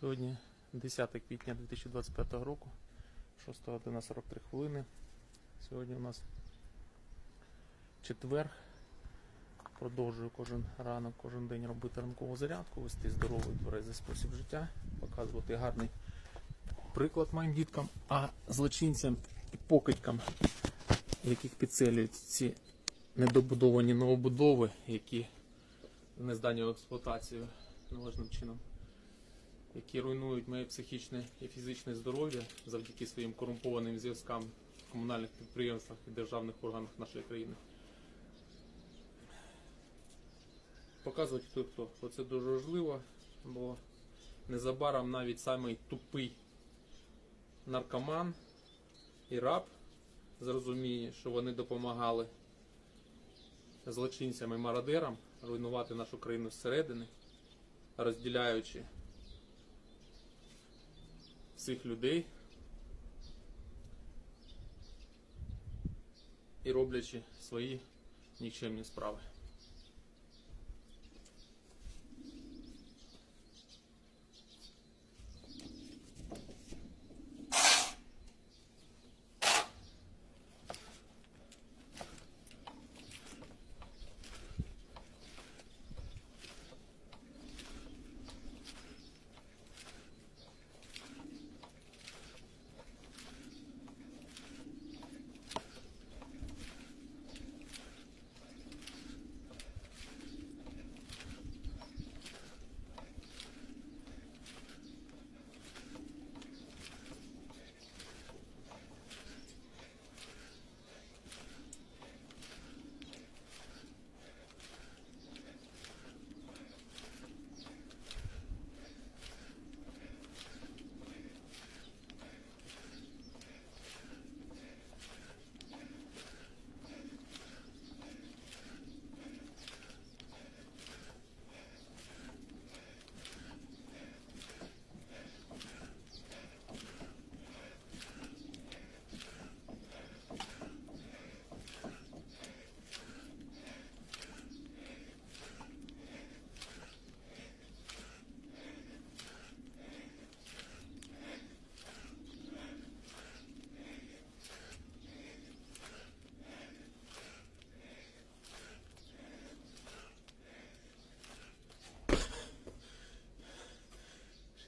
Сьогодні 10 квітня 2025 року, 6 година 43 хвилини. Сьогодні у нас четвер. Продовжую кожен ранок, кожен день робити ранкову зарядку, вести здоровий тверезий спосіб життя, показувати гарний приклад моїм діткам, а злочинцям і покидькам, яких підселюють ці недобудовані новобудови, які не здані в експлуатацію належним чином які руйнують моє психічне і фізичне здоров'я завдяки своїм корумпованим зв'язкам в комунальних підприємствах і державних органах нашої країни. Показувати хто хто. Бо це дуже важливо, бо незабаром навіть самий тупий наркоман і раб зрозуміє, що вони допомагали злочинцям і мародерам руйнувати нашу країну зсередини, розділяючи цих людей і роблячи свої нікчемні справи.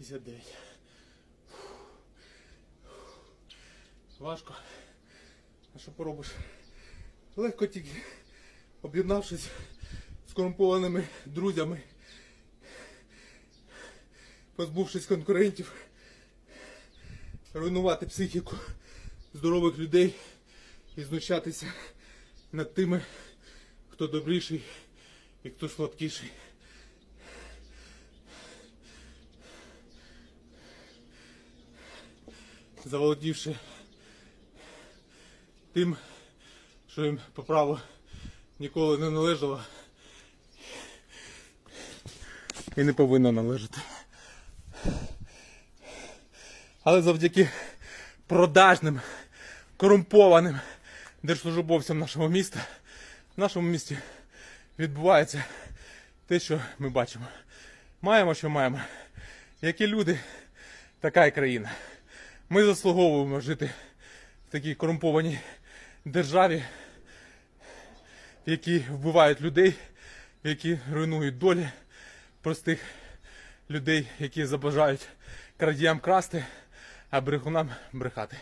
Шістдесят дев'ять. Важко. А що поробиш? Легко тільки об'єднавшись з корумпованими друзями, позбувшись конкурентів, руйнувати психіку здорових людей і знущатися над тими, хто добріший і хто слабкіший. Заволодівши тим, що їм по праву ніколи не належало і не повинно належати. Але завдяки продажним, корумпованим держслужбовцям нашого міста, в нашому місті відбувається те, що ми бачимо. Маємо, що маємо. Які люди, така і країна. Ми заслуговуємо жити в такій корумпованій державі, в якій вбивають людей, в якій руйнують долі простих людей, які забажають крадіям красти, а брехунам брехати.